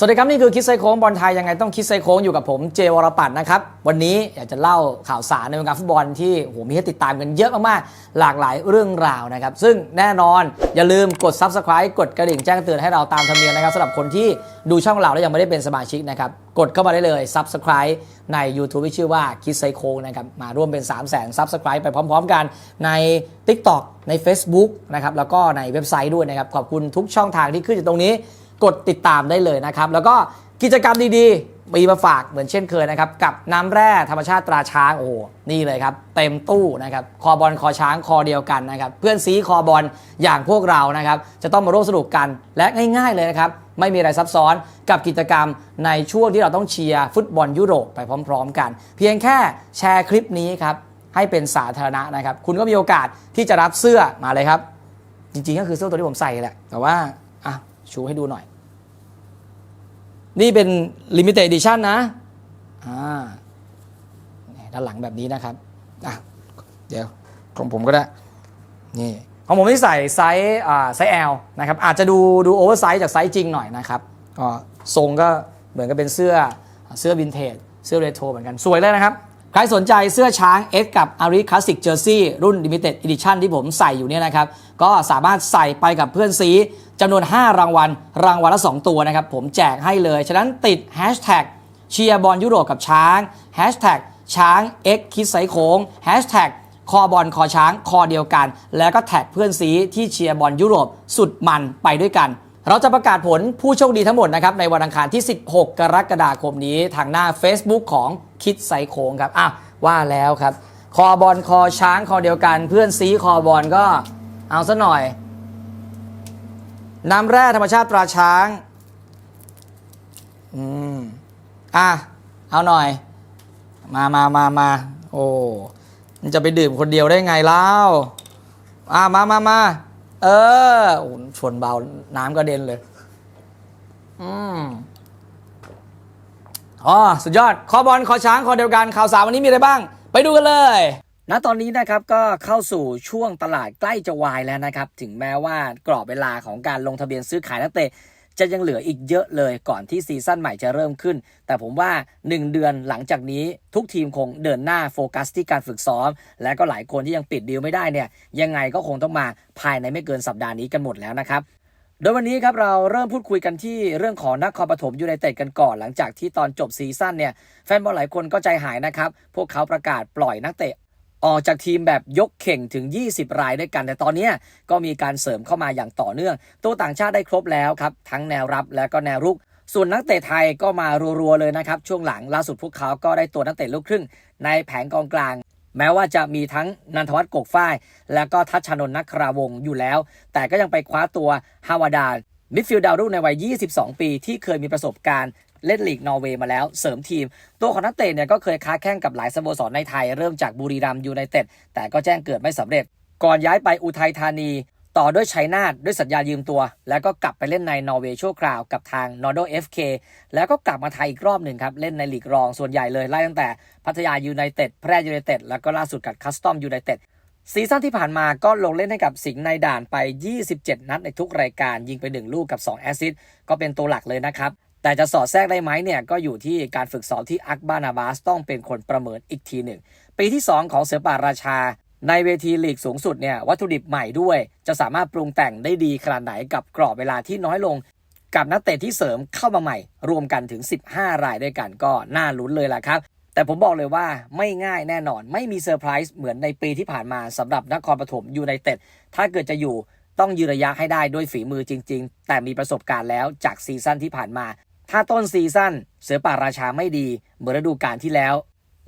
สวัสดีครับ นี่คือคิดไซโค้งบอลไทยยังไงต้องคิดไซโค้งอยู่กับผมเจวรปัตนนะครับ วันนี้อยากจะเล่าข่าวสารในวงการฟุตบอลที่โอ้โหมีให้ติดตามกันเยอะมากๆ หลากหลายเรื่องราวนะครับ ซึ่งแน่นอนอย่าลืมกด Subscribe กดกระดิ่งแจ้งเตือนให้เราตามธรรมเนียมนะครับสำหรับคนที่ดูช่องเราแล้วยังไม่ได้เป็นสมาชิกนะครับ กดเข้ามาได้เลย Subscribe ใน YouTube ที่ชื่อว่าคิดไซโค้งนะครับมาร่วมเป็น 3 0 0 0 0 0 Subscribe ไปพร้อม ๆ กันใน TikTok ใน Facebook นะครับแล้วก็ในเว็บไซต์ด้วยนะครับขอบคุณทุกช่องทางที่ขึ้นอยู่ตรงนี้ กดติดตามได้เลยนะครับ แล้วก็กิจกรรมดีๆ มีมาฝากเหมือนเช่นเคยนะครับ กับน้ำแร่ธรรมชาติตราช้างโอ้โหนี่เลยครับ เต็มตู้นะครับ คอบอลคอช้างคอเดียวกันนะครับ เพื่อนซีคอบอลอย่างพวกเรานะครับ จะต้องมาร่วมสนุกกันและง่าย ๆเลยนะครับไม่มีอะไรซับซ้อนกับกิจกรรมในช่วงที่เราต้องเชียร์ฟุตบอลยุโรปไปพร้อม ๆ กัน เพียงแค่แชร์คลิปนี้ครับให้เป็นสาธารณะนะครับ คุณก็มีโอกาสที่จะรับเสื้อมาเลยครับ จริงๆก็คือเสื้อตัวที่ผมใส่แหละแต่ว่าอะ ชูให้ดูหน่อย นี่เป็น limited edition นะอ่าด้านหลังแบบนี้นะครับอะเดี๋ยวของผมก็ได้ นี่ของผมที่ใส่ไซส์อ่าไซส์ L นะครับ อาจจะดูดูโอเวอร์ไซส์จากไซส์จริงหน่อยนะครับก็ทรงก็เหมือนกับเป็นเสื้อเสื้อวินเทจเสื้อเรโทรเหมือนกัน สวยเลยนะครับ ใครสนใจเสื้อช้าง X กับ a r i Classic Jersey รุ่น Limited Edition ที่ผมใส่อยู่เนี่ยนะครับ ก็สามารถใส่ไปกับเพื่อนซี จำนวน 5 รางวัล รางวัลละ 2 ตัวนะครับ ผมแจกให้เลย ฉะนั้นติด Hashtag เชียร์บอลยุโรปกับช้าง Hashtag ช้าง X คิดไซโค้ง Hashtag คอบอลคอช้างคอเดียวกัน แล้วก็แท็กเพื่อนซีที่เชียร์บอลยุโรปสุดมันไปด้วยกัน เราจะประกาศผลผู้โชคดีทั้งหมดนะครับ ในวันอังคารที่ 16 กรกฎาคมนี้ทางหน้า Facebook ของคิดไซโค้งครับอ้าวว่าแล้วครับ คอบอลคอช้างคอเดียวกัน เพื่อนซีคอบอลก็เอาซะหน่อย น้ำแร่ธรรมชาติตราช้าง อืม อะ เอาหน่อย มามามามาโอ้มันจะไปดื่มคนเดียวได้ไงเล่าอะมามามาเออโอ้ชนเบา น้ำกระเด็นเลย อืมอ๋อ สุดยอด คอบอล คอช้าง คอเดียวกัน ข่าวสารวันนี้มีอะไรบ้าง ไปดูกันเลย ณตอนนี้นะครับก็เข้าสู่ช่วงตลาดใกล้จะวายแล้วนะครับ ถึงแม้ว่ากรอบเวลาของการลงทะเบียนซื้อขายนักเตะจะยังเหลืออีกเยอะเลยก่อนที่ซีซั่นใหม่จะเริ่มขึ้น แต่ผมว่า 1 เดือนหลังจากนี้ทุกทีมคงเดินหน้าโฟกัสที่การฝึกซ้อม และก็หลายคนที่ยังปิดดีลไม่ได้เนี่ย ยังไงก็คงต้องมาภายในไม่เกินสัปดาห์นี้กันหมดแล้วนะครับ โดยวันนี้ครับเราเริ่มพูดคุยกันที่เรื่องของนักครปฐมยูไนเต็ดกันก่อน หลังจากที่ตอนจบซีซั่นเนี่ยแฟนบอลหลายคนก็ใจหายนะครับพวกเขาประกาศปล่อยนักเตะ ออกจากทีมแบบยกเข่งถึง 20 รายด้วยกัน แต่ตอนนี้ก็มีการเสริมเข้ามาอย่างต่อเนื่อง ตัวต่างชาติได้ครบแล้วครับ ทั้งแนวรับและก็แนวรุก ส่วนนักเตะไทยก็มารัวๆเลยนะครับ ช่วงหลังล่าสุดพวกเขาก็ได้ตัวนักเตะลูกครึ่ง ในแผงกองกลาง แม้ว่าจะมีทั้งนันทวัฒน์กกฝ้าย และก็ทัชชานนท์นักคราวงอยู่แล้ว แต่ก็ยังไปคว้าตัวฮาวาดามิดฟิลด์ดาวรุ่งในวัย 22 ปี ที่เคยมีประสบการณ์ เล่นลีกนอร์เวย์มาแล้วเสริมทีม ตัวของนักเตะเนี่ยก็เคยค้าแข่งกับหลายสโมสรในไทย เริ่มจากบุรีรัมยูไนเต็ดแต่ก็แจ้งเกิดไม่สำเร็จ ก่อนย้ายไปอุทัยธานี ต่อด้วยชัยนาทด้วยสัญญายืมตัว แล้วก็กลับไปเล่นในนอร์เวย์ชั่วคราวกับทางนอร์โดเอฟเคแล้วก็กลับมาไทยอีกรอบหนึ่งครับ เล่นในลีกรองส่วนใหญ่เลยไล่ตั้งแต่พัทยายูไนเต็ดแพร่ยูไนเต็ดแล้วก็ล่าสุดกับคัสตอมยูไนเต็ดซีซั่นที่ผ่านมาก็ลงเล่นให้กับสิงห์ในด่านไป 27 นัดในทุกรายการยิงไป 1 ลูกกับ 2 แอสซิสต์ก็เป็นตัวหลักเลยนะครับ แต่จะสอดแทรกได้ไหมเนี่ยก็อยู่ที่การฝึกซ้อมที่อักบานาบาสต้องเป็นคนประเมินอีกทีหนึ่ง ปีที่ 2 ของเสือป่าราชา ในเวทีลีกสูงสุดเนี่ยวัตถุดิบใหม่ด้วย จะสามารถปรุงแต่งได้ดีขนาดไหนกับกรอบเวลาที่น้อยลง กับนักเตะที่เสริมเข้ามาใหม่ รวมกันถึง 15 รายด้วยกันก็น่าลุ้นเลยล่ะครับแต่ผมบอกเลยว่าไม่ง่ายแน่นอน ไม่มีเซอร์ไพรส์เหมือนในปีที่ผ่านมาสำหรับนครปฐมยูไนเต็ดถ้าเกิดจะอยู่ต้องยืนระยะให้ได้ด้วยฝีมือจริง ๆ แต่มีประสบการณ์แล้วจากซีซั่นที่ผ่านมา ถ้าต้นซีซั่นเสือป่าราชาไม่ดีเหมือนฤดูกาลที่แล้ว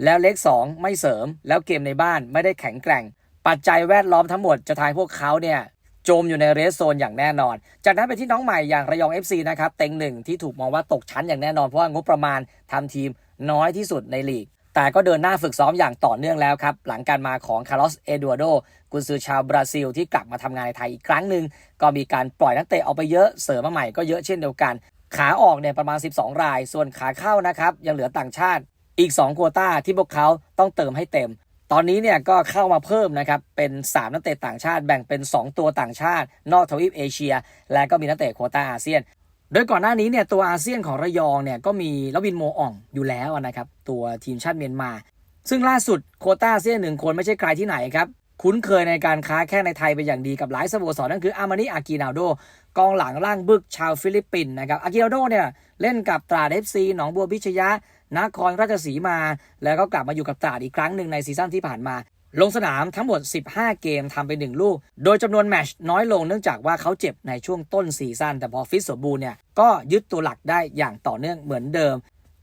แล้วเล็ก 2 ไม่เสริม แล้วเกมในบ้านไม่ได้แข็งแกร่ง ปัจจัยแวดล้อมทั้งหมดจะทายพวกเขาเนี่ยจมอยู่ในเรสโซนอย่างแน่นอน จากนั้นไปที่น้องใหม่อย่างระยอง FC นะครับเต็งหนึ่งที่ถูกมองว่าตกชั้นอย่างแน่นอนเพราะว่างบประมาณทำทีมน้อยที่สุดในลีก แต่ก็เดินหน้าฝึกซ้อมอย่างต่อเนื่องแล้วครับ หลังการมาของคาร์ลอสเอดัวโดกุนซือชาวบราซิลที่กลับมาทำงานในไทยอีกครั้งหนึ่งก็มีการปล่อยนักเตะออกไปเยอะเสริมมาใหม่ก็เยอะเช่นเดียวกัน ขาออกเนี่ยประมาณ 12 ราย ส่วนขาเข้านะครับยังเหลือต่างชาติอีก2โควต้าที่พวกเขาต้องเติมให้เต็ม ตอนนี้เนี่ยก็เข้ามาเพิ่มนะครับเป็น3นักเตะต่างชาติแบ่งเป็น 2 ตัวต่างชาติ นอกทวีปเอเชีย และก็มีนักเตะโควต้าอาเซียนโดยก่อนหน้านี้เนี่ยตัวอาเซียนของระยองเนี่ยก็มีลวินโมอ่องอยู่แล้วนะครับตัวทีมชาติเมียนมา ซึ่งล่าสุดโควต้าอาเซียนหนึ่งคนไม่ใช่ใครที่ไหนครับ คุ้นเคยในการค้าแค่ในไทยเป็นอย่างดีกับหลายสโมสรนั่นคืออามานิอากินาโดกองหลังล่างบึกชาวฟิลิปปินส์นะครับอากินาโดเนี่ยเล่นกับตราเอฟซีหนองบัวพิชยะนครราชสีมา แล้วก็กลับมาอยู่กับตราดอีกครั้งหนึ่งในซีซั่นที่ผ่านมา ลงสนามทั้งหมด 15 เกมทำไป 1 ลูก โดยจำนวนแมชน้อยลงเนื่องจากว่าเขาเจ็บในช่วงต้นซีซั่นแต่พอฟิตสมบูรณ์เนี่ยก็ยึดตัวหลักได้อย่างต่อเนื่องเหมือนเดิม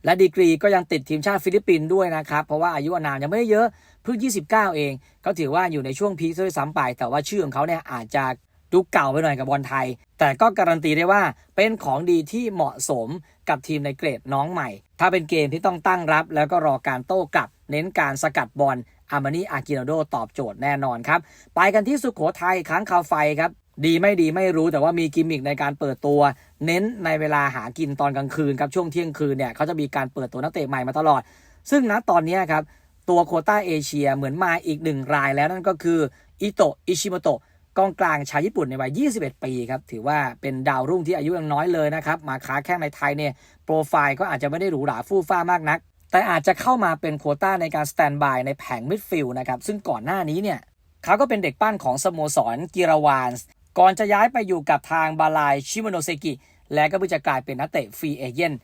และดีกรีก็ยังติดทีมชาติฟิลิปปินส์ด้วยนะครับ เพราะว่าอายุอานามยังไม่เยอะเพิ่ง 29 เองเขาถือว่าอยู่ในช่วงพีคด้วยซ้ำไป แต่ว่าชื่อของเขาเนี่ยอาจจะดูเก่าไปหน่อยกับบอลไทย แต่ก็การันตีได้ว่าเป็นของดีที่เหมาะสมกับทีมในเกรดน้องใหม่ ถ้าเป็นเกมที่ต้องตั้งรับ แล้วก็รอการโต้กลับ เน้นการสกัดบอลอามานีอากิโนโดตอบโจทย์แน่นอนครับ ไปกันที่สุขโขทัยค้างคาไฟครับ ดีไม่ดีไม่รู้แต่ว่ามีกิมมิคในการเปิดตัว เน้นในเวลาหากินตอนกลางคืนครับช่วงเที่ยงคืนเนี่ยเขาจะมีการเปิดตัวนักเตะใหม่มาตลอด ซึ่งณตอนนี้ครับ ตัวโคต้าเอเชียเหมือนมาอีกหนึ่งรายแล้วนั่นก็คืออิโตะอิชิโมโตะกองกลางชาวญี่ปุ่นในวัย 21 ปีครับ ถือว่าเป็นดาวรุ่งที่อายุยังน้อยเลยนะครับ มาค้าแข้งในไทยเนี่ย โปรไฟล์ก็อาจจะไม่ได้หรูหราฟู่ฟ้ามากนัก แต่อาจจะเข้ามาเป็นโคต้าในการสแตนบายในแผงมิดฟิลด์นะครับ ซึ่งก่อนหน้านี้เนี่ยเขาก็เป็นเด็กปั้นของสโมสรกิราวานส์ก่อนจะย้ายไปอยู่กับทางบาลายชิโมโนเซกิ และก็เพิ่งจะกลายเป็นนักเตะฟรีเอเจนต์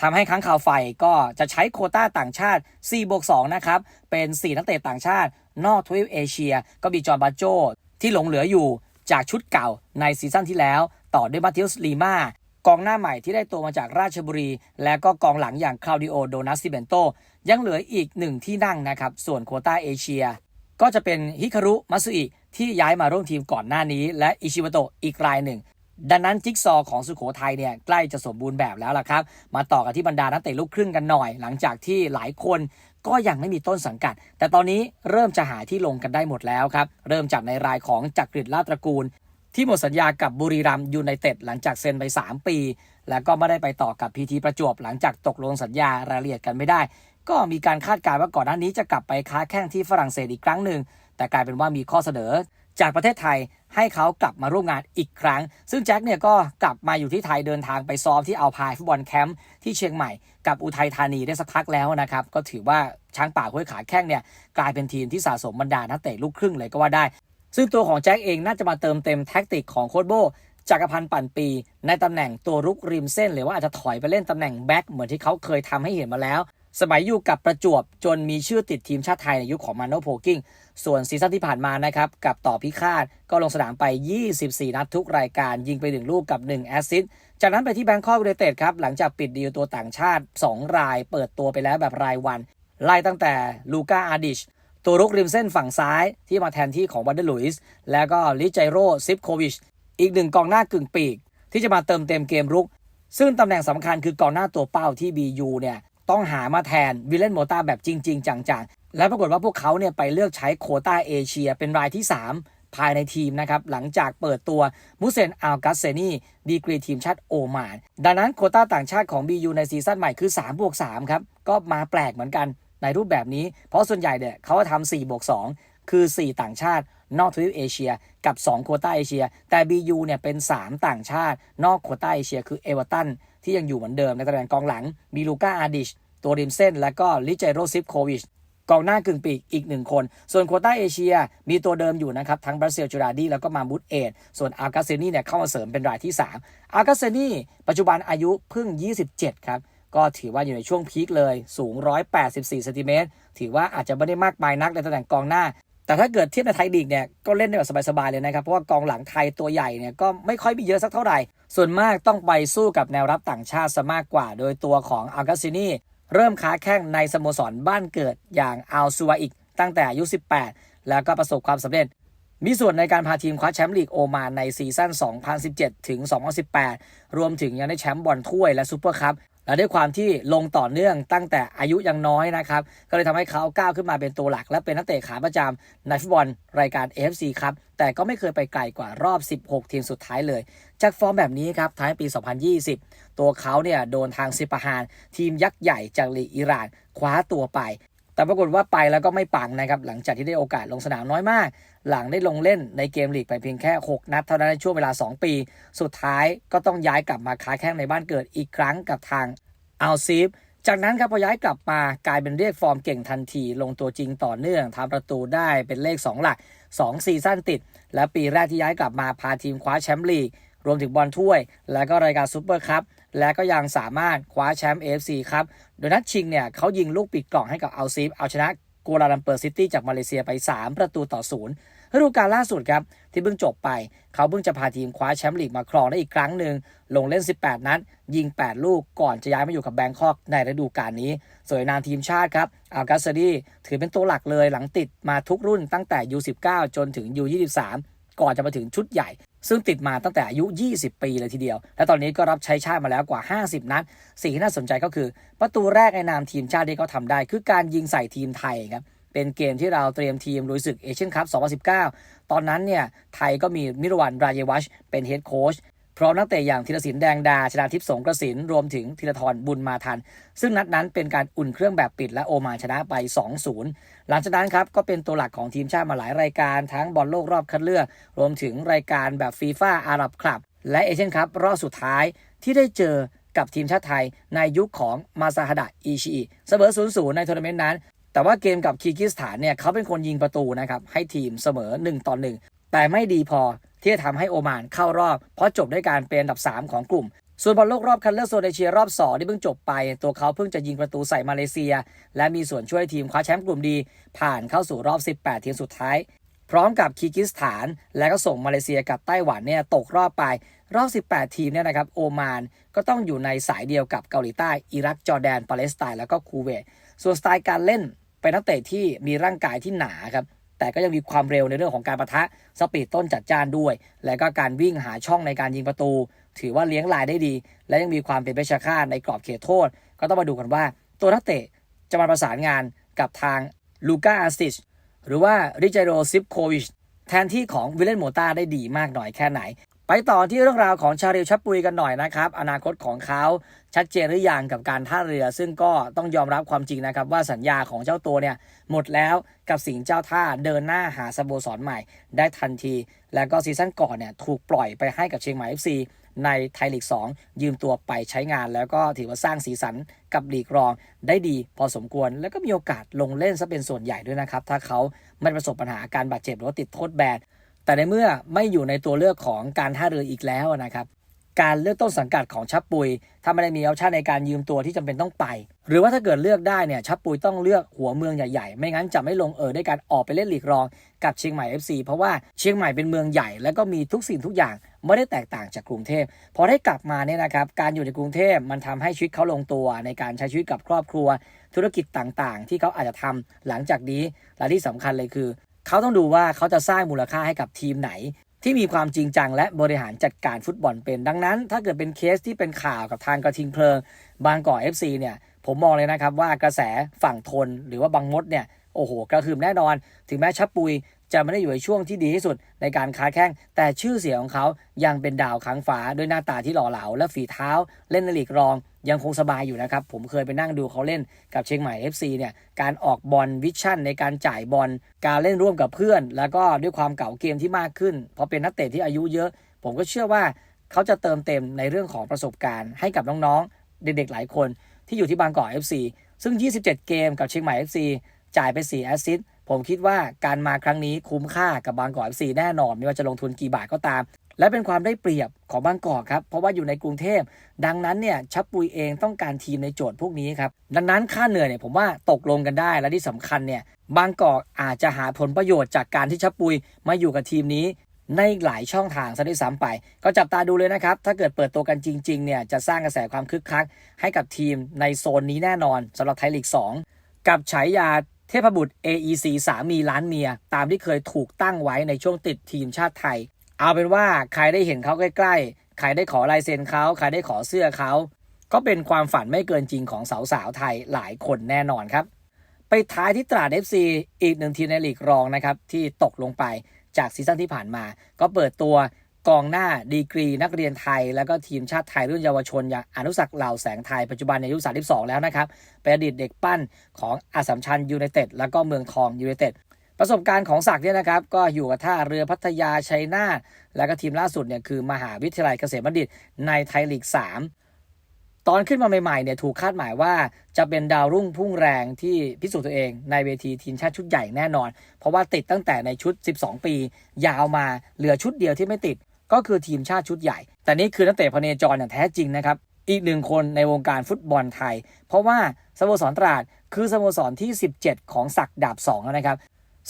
ทำให้ค้างคาวไฟก็จะใช้โคต้าต่างชาติ4บวก2นะครับ เป็น 4 นักเตะต่างชาติ นอกทวีปเอเชีย ก็มีจอห์บาโจที่หลงเหลืออยู่จากชุดเก่าในซีซั่นที่แล้ว ต่อด้วยมาเท u สลีมากองหน้าใหม่ที่ได้ตัวมาจากราชบุรี และก็กองหลังอย่างคลาวดิโอโดนัสซิเบนโต ยังเหลืออีกหนึ่งที่นั่งนะครับ ส่วนโคต้าเอเชีย ก็จะเป็นฮิคารุมัสึอิที่ย้ายมาร่วมทีมก่อนหน้านี้ และอิชิวโตะอีกรายหนึ่ง ดังนั้นจิ๊กซอของสุโขทัยเนี่ยใกล้จะสมบูรณ์แบบแล้วล่ะครับ มาต่อกันที่บรรดานักเตะลูกครึ่งกันหน่อย หลังจากที่หลายคนก็ยังไม่มีต้นสังกัด แต่ตอนนี้เริ่มจะหาที่ลงกันได้หมดแล้วครับ เริ่มจากในรายของจักริดลาตระกูล ที่หมดสัญญากับบุรีรัมย์ยูไนเต็ดหลังจากเซ็นไป 3 ปี แล้วก็ไม่ได้ไปต่อกับพีทีประจวบ หลังจากตกลงสัญญารายละเอียดกันไม่ได้ ก็มีการคาดการณ์ว่าก่อนหน้านี้จะกลับไปค้าแข้งที่ฝรั่งเศสอีกครั้งหนึ่งแต่กลายเป็นว่ามีข้อเสนอจากประเทศไทย ให้เขากลับมาร่วมงานอีกครั้ง ซึ่งแจ็คเนี่ยก็กลับมาอยู่ที่ไทยเดินทางไปซ้อมที่อัลพายฟุตบอลแคมป์ที่เชียงใหม่กับอุทัยธานีได้สักพักแล้วนะครับ ก็ถือว่าช้างป่าห้วยขาแข้งเนี่ยกลายเป็นทีมที่สะสมบรรดานักเตะลูกครึ่งเลยก็ว่าได้ ซึ่งตัวของแจ็คเองน่าจะมาเติมเต็มแท็กติกของโค้ชโบจักรพันธ์ปั่นปี ในตำแหน่งตัวรุกริมเส้น หรือว่าอาจจะถอยไปเล่นตำแหน่งแบ็คเหมือนที่เขาเคยทำให้เห็นมาแล้ว สมัยอยู่กับประจวบจนมีชื่อติดทีมชาติไทยในยุคของมาโนโพกิ้ง ส่วนซีซั่นที่ผ่านมานะครับ กับต่อพิฆาตก็ลงสนามไป 24 นัดทุกรายการยิงไป 1 ลูกกับ 1 แอสซิสต์จากนั้นไปที่แบงคอกยูไนเต็ดครับ หลังจากปิดดีลตัวต่างชาติ 2 รายเปิดตัวไปแล้วแบบรายวัน ไล่ตั้งแต่ลูก้าอาดิชตัวรุกริมเส้นฝั่งซ้ายที่มาแทนที่ของวันเดอร์ลุยส์แล้วก็ลิจไจโรซิปโควิชอีกหนึ่งกองหน้ากึ่งปีก ที่จะมาเติมเต็มเกมรุกซึ่งตำแหน่งสำคัญคือกองหน้าตัวเป้าที่ BU เนี่ย ต้องหามาแทนวิลเลนโมตาแบบจริง ๆ จังๆ และปรากฏว่าพวกเขาเนี่ยไปเลือกใช้โคต้าเอเชีย เป็นรายที่ 3 ภายในทีมนะครับหลังจากเปิดตัวมุเซนอัลกัสเซนีดีกรีทีมชาติโอมาน ดังนั้นโคต้าต่างชาติของ BU ในซีซั่นใหม่คือ3บวก3ครับก็มาแปลกเหมือนกันในรูปแบบนี้ เพราะส่วนใหญ่เนี่ยเขาทำ4บวก2คือ 4 ต่างชาตินอกทวีปเอเชียกับ 2 โคต้าเอเชีย แต่ BU เนี่ยเป็น 3 ต่างชาติ นอกโคต้าเอเชีย คือเอเวอร์ตันที่ยังอยู่เหมือนเดิมในตำแหน่งกองหลัง มีลูก้าอาดิช ตัวริมเส้น และก็ลิเจโรซิฟโควิชกองหน้ากึ่งปีกอีกหนึ่งคน ส่วนโคต้าเอเชียมีตัวเดิมอยู่นะครับ ทั้งบราซิลจูราดีแล้วก็มาบุตเอดส่วนอากาเซนีเนี่ยเข้ามาเสริมเป็นรายที่ 3 อากาเซนีปัจจุบันอายุเพิ่ง 27 ครับ ก็ถือว่าอยู่ในช่วงพีคเลย สูง 184เซนติเมตรถือว่าอาจจะไม่ได้มากมายนักในตำแหน่งกองหน้า แต่ถ้าเกิดเทียบในไทยลีกเนี่ยก็เล่นได้แบบสบายๆเลยนะครับ เพราะว่ากองหลังไทยตัวใหญ่เนี่ยก็ไม่ค่อยมีเยอะสักเท่าไหร่ ส่วนมากต้องไปสู้กับแนวรับต่างชาติซะมากกว่า โดยตัวของอากาซินี เริ่มค้าแข้งในสโมสรบ้านเกิดอย่างอัลซูวาอิกตั้งแต่อายุ 18 แล้วก็ประสบความสำเร็จ มีส่วนในการพาทีมคว้าแชมป์ลีกโอมานในซีซั่น 2017 ถึง 2018 รวมถึงยังได้แชมป์บอลถ้วยและซูเปอร์คัพ และด้วยความที่ลงต่อเนื่องตั้งแต่อายุยังน้อยนะครับ ก็เลยทำให้เขาก้าวขึ้นมาเป็นตัวหลัก และเป็นนักเตะขาประจำในฟุตบอลรายการ AFC ครับ แต่ก็ไม่เคยไปไกลกว่ารอบ 16 ทีมสุดท้ายเลย จากฟอร์มแบบนี้ครับ ท้ายปี 2020 ตัวเขาเนี่ยโดนทางซิปาฮาน ทีมยักษ์ใหญ่จากลีกอิหร่านคว้าตัวไป แต่ปรากฏว่าไปแล้วก็ไม่ปังนะครับ หลังจากที่ได้โอกาสลงสนามน้อยมาก หลังได้ลงเล่นในเกมลีกไปเพียงแค่ 6 นัดเท่านั้นในช่วงเวลา 2 ปี สุดท้ายก็ต้องย้ายกลับมาค้าแข้งในบ้านเกิดอีกครั้งกับทางอัลซีฟจากนั้นครับพอย้ายกลับมากลายเป็นเรียกฟอร์มเก่งทันที ลงตัวจริงต่อเนื่องทำประตูได้เป็นเลข 2 หลัก 2 ซีซั่นติด และปีแรกที่ย้ายกลับมาพาทีมคว้าแชมป์ลีก รวมถึงบอลถ้วย และก็รายการซูเปอร์คัพและก็ยังสามารถคว้าแชมป์ AFC ครับ โดยนัดชิงเนี่ยเขายิงลูกปิดกล่องให้กับอัลซีฟเอาชนะ กัวลาลัมเปอร์ซิตี้จากมาเลเซียไป 3 ประตูต่อศูนย์ฤดูกาลล่าสุดครับที่เพิ่งจบไป เขาเพิ่งจะพาทีมคว้าแชมป์ลีกมาครองได้อีกครั้งหนึ่งลงเล่น 18 นัดยิง 8 ลูกก่อนจะย้ายมาอยู่กับแบงคอกในฤดูกาลนี้ สวยนามทีมชาติครับอัลกัสซาดีถือเป็นตัวหลักเลยหลังติดมาทุกรุ่นตั้งแต่ U19 จนถึง U23 ก่อนจะมาถึงชุดใหญ่ ซึ่งติดมาตั้งแต่อายุ 20 ปีเลยทีเดียว และตอนนี้ก็รับใช้ชาติมาแล้วกว่า 50 นัด สิ่งที่น่าสนใจก็คือ ประตูแรกในนามทีมชาติที่เขาทำได้ คือการยิงใส่ทีมไทยครับ เป็นเกมที่เราเตรียมทีมลุยศึกเอเชียนคัพ 2019 ตอนนั้นเนี่ยไทยก็มีมิรวันรายวัชเป็นเฮดโค้ช พร้อมนักเตะอย่างธีรศิลป์แดงดา ชนาทิพย์สงกระสินรวมถึงธีรทรบุญมาทัน ซึ่งนัดนั้นเป็นการอุ่นเครื่องแบบปิดและโอมานชนะไป 2-0 หลังจากนั้นครับก็เป็นตัวหลักของทีมชาติมาหลายรายการ ทั้งบอลโลกรอบคัดเลือก รวมถึงรายการแบบฟีฟ่าอาหรับคลับ และเอเชียนคัพรอบสุดท้ายที่ได้เจอกับทีมชาติไทยในยุคของมาซาฮดะอิชิอิเสมอ0-0ในทัวร์นาเมนต์นั้น แต่ว่าเกมกับคีร์กิสถานเนี่ยเขาเป็นคนยิงประตูนะครับให้ทีมเสมอ1ต่อ1แต่ไม่ดีพอ ที่จะทำให้โอมานเข้ารอบ เพราะจบด้วยการเป็นอันดับ 3 ของกลุ่ม ส่วนบอลโลกรอบคัดเลือกโซนเอเชียรอบ 2 ที่เพิ่งจบไป ตัวเขาเพิ่งจะยิงประตูใส่มาเลเซีย และมีส่วนช่วยทีมคว้าแชมป์กลุ่มดี ผ่านเข้าสู่รอบ 18 ทีมสุดท้าย พร้อมกับคีร์กิสถาน และก็ส่งมาเลเซียกับไต้หวันเนี่ยตกรอบไปรอบ 18 ทีมเนี่ยนะครับโอมานก็ต้องอยู่ในสายเดียวกับเกาหลีใต้ อิรัก จอร์แดน ปาเลสไตน์แล้วก็คูเวตส่วนสไตล์การเล่นเป็นนักเตะที่มีร่างกายที่หนาครับ แต่ก็ยังมีความเร็วในเรื่องของการประทะสปีดต้นจัดจ้านด้วย และก็การวิ่งหาช่องในการยิงประตู ถือว่าเลี้ยงลายได้ดี และยังมีความเป็นเพชฌฆาตในกรอบเขตโทษ ก็ต้องมาดูกันว่า ตัวนักเตะจะมาประสานงานกับทางลูก้าอาร์ติชหรือว่าริจโรซิปโควิชแทนที่ของวิลเลนโมตาได้ดีมากหน่อยแค่ไหน ไปต่อที่เรื่องราวของชาเรียวชับปุยกันหน่อยนะครับ อนาคตของเขา ชัดเจนหรือยังกับการท่าเรือ ซึ่งก็ต้องยอมรับความจริงนะครับ ว่าสัญญาของเจ้าตัวเนี่ยหมดแล้วกับสิงห์เจ้าท่าเดินหน้าหาสโมสรใหม่ ได้ทันที แล้วก็ซีซั่นก่อนเนี่ยถูกปล่อยไปให้กับเชียงใหม่ FC ในไทยลีก 2 ยืมตัวไปใช้งาน แล้วก็ถือว่าสร้างสีสันกับลีกรองได้ดีพอสมควร แล้วก็มีโอกาสลงเล่นซะเป็นส่วนใหญ่ด้วยนะครับ ถ้าเขาไม่ประสบปัญหาอาการบาดเจ็บหรือว่าติดโทษแบนแต่ในเมื่อไม่อยู่ในตัวเลือกของการท่าเรืออีกแล้วนะครับ การเลือกต้นสังกัดของชับปุย ถ้าไม่ได้มีออปชันในการยืมตัวที่จำเป็นต้องไป หรือว่าถ้าเกิดเลือกได้เนี่ยชับปุยต้องเลือกหัวเมืองใหญ่ๆ ไม่งั้นจะไม่ลงเอยด้วยการออกไปเล่นหลีกรองกับเชียงใหม่ FC เพราะว่าเชียงใหม่เป็นเมืองใหญ่แล้วก็มีทุกสิ่งทุกอย่างไม่ได้แตกต่างจากกรุงเทพพอได้กลับมาเนี่ยนะครับการอยู่ในกรุงเทพมันทำให้ชีวิตเขาลงตัว ในการใช้ชีวิตกับครอบครัว ธุรกิจต่างๆ ที่เขาอาจจะทำหลังจากนี้และที่สำคัญเลยคือเขาต้องดูว่าเขาจะสร้างมูลค่าให้กับทีมไหน ที่มีความจริงจังและบริหารจัดการฟุตบอลเป็น ดังนั้น ถ้าเกิดเป็นเคสที่เป็นข่าวกับทางกระทิงเพลิง บางกอก FC เนี่ย ผมมองเลยนะครับว่ากระแสฝั่งทนหรือว่าบางมดเนี่ยโอ้โห กระหึ่มแน่นอน ถึงแม้ชับปุยจะไม่ได้อยู่ในช่วงที่ดีที่สุดในการค้าแข้ง แต่ชื่อเสียงของเขายังเป็นดาวค้างฟ้าด้วยหน้าตาที่หล่อเหลาและฝีเท้าเล่นในลีกรอง ยังคงสบายอยู่นะครับ ผมเคยไปนั่งดูเขาเล่นกับเชียงใหม่ FC เนี่ยการออกบอลวิชั่นในการจ่ายบอลการเล่นร่วมกับเพื่อน แล้วก็ด้วยความเก่าเกมที่มากขึ้นเพราะเป็นนักเตะที่อายุเยอะ ผมก็เชื่อว่าเขาจะเติมเต็มในเรื่องของประสบการณ์ให้กับน้องๆ เด็กๆหลายคน ที่อยู่ที่บางกอก FC ซึ่ง 27 เกมกับเชียงใหม่ FC จ่ายไป4แอสซิสต์ผมคิดว่าการมาครั้งนี้คุ้มค่ากับบางกอก FC แน่นอน ไม่ว่าจะลงทุนกี่บาทก็ตาม และเป็นความได้เปรียบของบางกอกครับ เพราะว่าอยู่ในกรุงเทพ ดังนั้นเนี่ยชับปุยเองต้องการทีมในโจทย์พวกนี้ครับ ดังนั้นค่าเหนื่อยเนี่ยผมว่าตกลงกันได้ และที่สำคัญเนี่ยบางกอกอาจจะหาผลประโยชน์จากการที่ชับปุยมาอยู่กับทีมนี้ในหลายช่องทางซะด้วยซ้ำไป ก็จับตาดูเลยนะครับ ถ้าเกิดเปิดตัวกันจริงๆเนี่ยจะสร้างกระแสความคึกคัก ให้กับทีมในโซนนี้แน่นอนสำหรับไทยลีก 2 กับฉายาเทพบุตร AEC สามีล้านเมีย ตามที่เคยถูกตั้งไว้ในช่วงติดทีมชาติไทย เอาเป็นว่าใครได้เห็นเขาใกล้ๆ ใครได้ขอลายเซ็นเขาใครได้ขอเสื้อเขา ก็เป็นความฝันไม่เกินจริงของสาวๆไทยหลายคนแน่นอนครับ ไปท้ายที่ตราด FC อีกหนึ่งทีในลีกรองนะครับที่ตกลงไปจากซีซั่นที่ผ่านมา ก็เปิดตัวกองหน้าดีกรีนักเรียนไทย แล้วก็ทีมชาติไทยรุ่นเยาวชน อย่างอนุสักเหล่าแสงไทยปัจจุบันอายุ 32 แล้วนะครับเป็นอดีตเด็กปั้นของอาสัมชัญยูไนเต็ดแล้วก็เมืองทองยูไนเต็ด ประสบการณ์ของศักดิ์เนี่ยนะครับ ก็อยู่กับท่าเรือพัทยาชัยนาทแล้วก็ทีมล่าสุดเนี่ยคือมหาวิทยาลัยเกษมบัณฑิตในไทยลีก 3 ตอนขึ้นมาใหม่ๆเนี่ยถูกคาดหมายว่าจะเป็นดาวรุ่งพุ่งแรงที่พิสูจน์ตัวเองในเวทีทีมชาติชุดใหญ่แน่นอน เพราะว่าติดตั้งแต่ในชุด 12 ปี ยาวมาเหลือชุดเดียวที่ไม่ติด ก็คือทีมชาติชุดใหญ่ แต่นี่คือนักเตะพเนจรอย่างแท้จริงนะครับอีกหนึ่งคนในวงการฟุตบอลไทย เพราะว่าสโมสรตราดคือสโมสรที่ 17 ของศักดาบ2แล้วนะครับ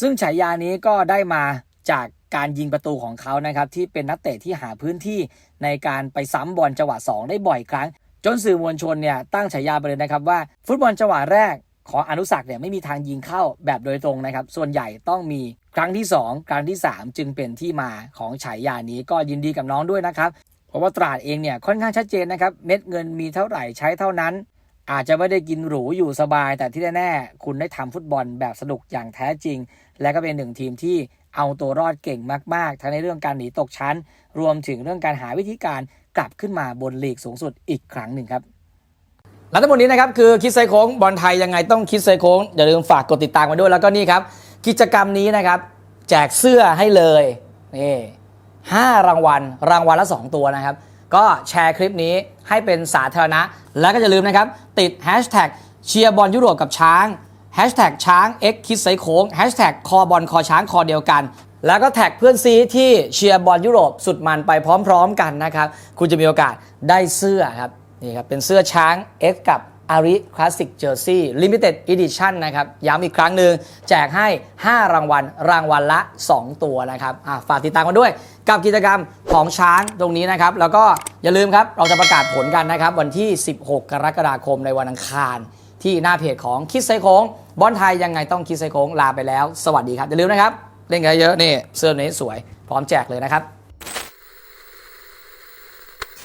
ซึ่งฉายานี้ก็ได้มาจากการยิงประตูของเขานะครับที่เป็นนักเตะที่หาพื้นที่ในการไปซ้ำบอลจังหวะ 2 ได้บ่อยครั้ง จนสื่อมวลชนเนี่ยตั้งฉายาไปเลยนะครับว่า ฟุตบอลจังหวะแรกของอนุสักเนี่ยไม่มีทางยิงเข้าแบบโดยตรงนะครับ ส่วนใหญ่ต้องมีครั้งที่ 2 ครั้งที่ 3 จึงเป็นที่มาของฉายานี้ก็ยินดีกับน้องด้วยนะครับ เพราะว่าตราดเองเนี่ยค่อนข้างชัดเจนนะครับ เม็ดเงินมีเท่าไหร่ใช้เท่านั้น อาจจะไม่ได้กินหรูอยู่สบาย แต่ที่แน่ๆคุณได้ทำฟุตบอลแบบสนุกอย่างแท้จริง และก็เป็นหนึ่งทีมที่เอาตัวรอดเก่งมากๆ ทั้งในเรื่องการหนีตกชั้น รวมถึงเรื่องการหาวิธีการกลับขึ้นมาบนลีกสูงสุดอีกครั้งหนึ่งครับและทั้งหมดนี้นะครับคือคิดไซโค้งบอลไทยยังไงต้องคิดไซโค้งอย่าลืมฝากกดติดตามมาด้วยแล้วก็นี่ครับ กิจกรรมนี้นะครับ แจกเสื้อให้เลยนี่ห้ารางวัลรางวัลละ 2 ตัวนะครับ ก็แชร์คลิปนี้ให้เป็นสาธารณะ แล้วก็อย่าลืมนะครับ ติดแฮชแท็กเชียร์บอลยุโรปกับช้างแฮชแท็กช้าง X คิดไซโค้งแฮชแท็กคอบอลคอช้างคอเดียวกัน แล้วก็แท็กเพื่อนซีที่เชียร์บอลยุโรปสุดมันไปพร้อมๆกันนะครับ คุณจะมีโอกาสได้เสื้อครับนี่ครับเป็นเสื้อช้าง X กับ อาริคลาสสิกเจอร์ซี่ลิมิเต็ดอีดิชั่นนะครับ ย้ำอีกครั้งหนึ่งแจกให้ 5 รางวัล รางวัลละ 2 ตัวนะครับฝากติดตามกันด้วย กับกิจกรรมของช้างตรงนี้นะครับ แล้วก็อย่าลืมครับ เราจะประกาศผลกันนะครับ วันที่ 16 กรกฎาคมในวันอังคาร ที่หน้าเพจของคิดไซโค้งบอลไทยยังไงต้องคิดไซโค้งลาไปแล้ว สวัสดีครับอย่าลืมนะครับเล่นกันเยอะนี่เสื้อนี้สวยพร้อมแจกเลยนะครับ